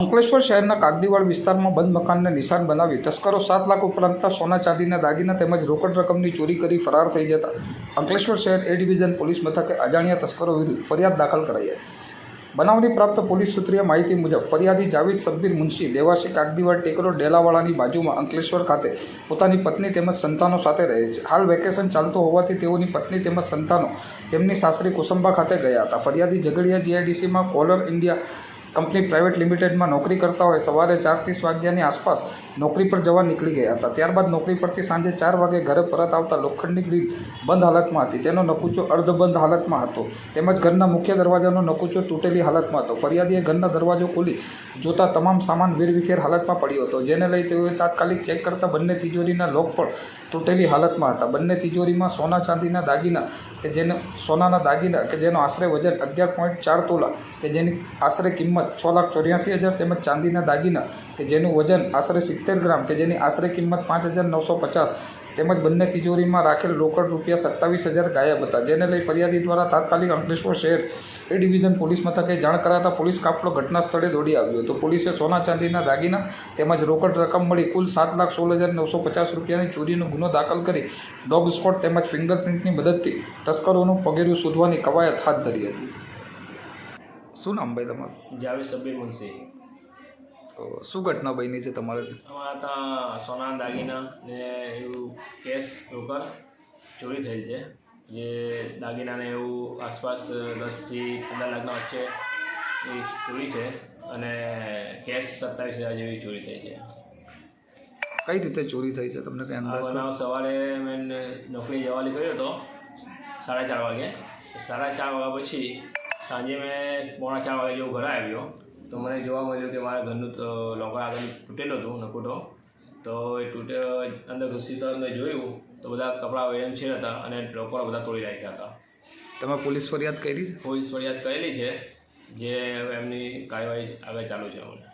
અંકલેશ્વર શહેરના કાગદીવાડ વિસ્તારમાં બંધ મકાનને નિશાન બનાવી તસ્કરો સાત લાખ ઉપરાંતના સોના ચાંદીના દાગીના તેમજ રોકડ રકમની ચોરી કરી ફરાર થઈ જતા અંકલેશ્વર શહેર એ ડિવિઝન પોલીસ મથકે અજાણ્યા તસ્કરો વિરુદ્ધ ફરિયાદ દાખલ કરાઈ હતી. બનાવની પ્રાપ્ત પોલીસ સૂત્રીય માહિતી મુજબ, ફરિયાદી જાવેદ સબ્બીર મુનશી દેવાસી કાગદીવાડ ટેકરો ડેલાવાળાની બાજુમાં અંકલેશ્વર ખાતે પોતાની પત્ની તેમજ સંતાનો સાથે રહે છે. હાલ વેકેશન ચાલતું હોવાથી તેઓની પત્ની તેમજ સંતાનો તેમની સાસરી કુસંબા ખાતે ગયા હતા. ફરિયાદી ઝઘડિયા જીઆઈડીસીમાં કોલર ઇન્ડિયા કંપની પ્રાઇવેટ લિમિટેડમાં નોકરી કરતા હોય સવારે ચાર ત્રીસ વાગ્યાની આસપાસ નોકરી પર જવા નીકળી ગયા હતા. ત્યારબાદ નોકરી પરથી સાંજે ચાર વાગે ઘરે પરત આવતા લોખંડની ગ્રીલ બંધ હાલતમાં હતી. તેનો નકુચો અર્ધબંધ હાલતમાં હતો. તેમજ ઘરના મુખ્ય દરવાજાનો નકુચો તૂટેલી હાલતમાં હતો. ફરિયાદીએ ઘરના દરવાજો ખોલી જોતા તમામ સામાન વેરવિખેર હાલતમાં પડ્યો હતો. જેને લઈ તેઓએ તાત્કાલિક ચેક કરતા બંને તિજોરીના લોક પણ તૂટેલી હાલતમાં હતા. બંને તિજોરીમાં સોના ચાંદીના દાગીના કે જેને સોનાના દાગીના કે જેનો આશરે વજન અગિયાર પોઈન્ટ ચાર તોલા કે જેની આશરે કિંમત છ લાખ ચોર્યાસી હજાર તેમજ ચાંદીના દાગીના કે જેનું વજન આશરે સિત્તેર ગ્રામ, કે જેની આશરે કિંમત પાંચ હજાર નવસો પચાસ, તેમજ બંને તિજોરીમાં રાખેલ રોકડ રૂપિયા સત્તાવીસ હજાર ગાયબ હતા, જેને લઈ ફરિયાદી દ્વારા તાત્કાલિક અંકલેશ્વર શહેર એ ડિવિઝન પોલીસ મથકે જાણ કરાતા પોલીસ કાફલો ઘટના સ્થળે દોડી આવ્યો હતો. પોલીસે સોના ચાંદીના દાગીના તેમજ રોકડ રકમ મળી કુલ સાત લાખ સોળ હજાર નવસો પચાસ રૂપિયાની ચોરીનો ગુનો દાખલ કરી ડોગ સ્કોટ તેમજ ફિંગરપ્રિન્ટની મદદથી તસ્કરોનું પગેરું શોધવાની કવાયત હાથ ધરી હતી. શું નામ ભાઈ તમારું? જાવેદ સબ્બીર મુનશી. તો શું ઘટના બની છે તમારે? અમારા ત્યાં સોના દાગીના ને એવું કેશ રોકડ ચોરી થયેલ છે જે દાગીનાને એવું આસપાસ દસથી પંદર લાખના વચ્ચે એ ચોરી છે અને કેશ સત્તાવીસ હજાર જેવી ચોરી થઈ છે. કઈ રીતે ચોરી થઈ છે? તમને કંઈ અંદાજ બનાવ સવારે મેં નોકરી જવા કર્યો હતો સાડા ચાર વાગે. સાડા ચાર વાગ્યા પછી સાંજે મેં પોણા ચાર વાગે જેવું ઘરે આવ્યો. તો મને જોવા મળ્યું કે મારા ઘરનું લોકર આગળ તૂટેલું હતું નકુટો તો એ તૂટે અંદર ઘૂસી તો મેં જોયું તો બધા કપડાં વેમ છે હતા અને લોકડા બધા તોડી રાખ્યા હતા. તમે પોલીસ ફરિયાદ કરી પોલીસ ફરિયાદ કરેલી છે જે એમની કાર્યવાહી આગળ ચાલુ છે અમને.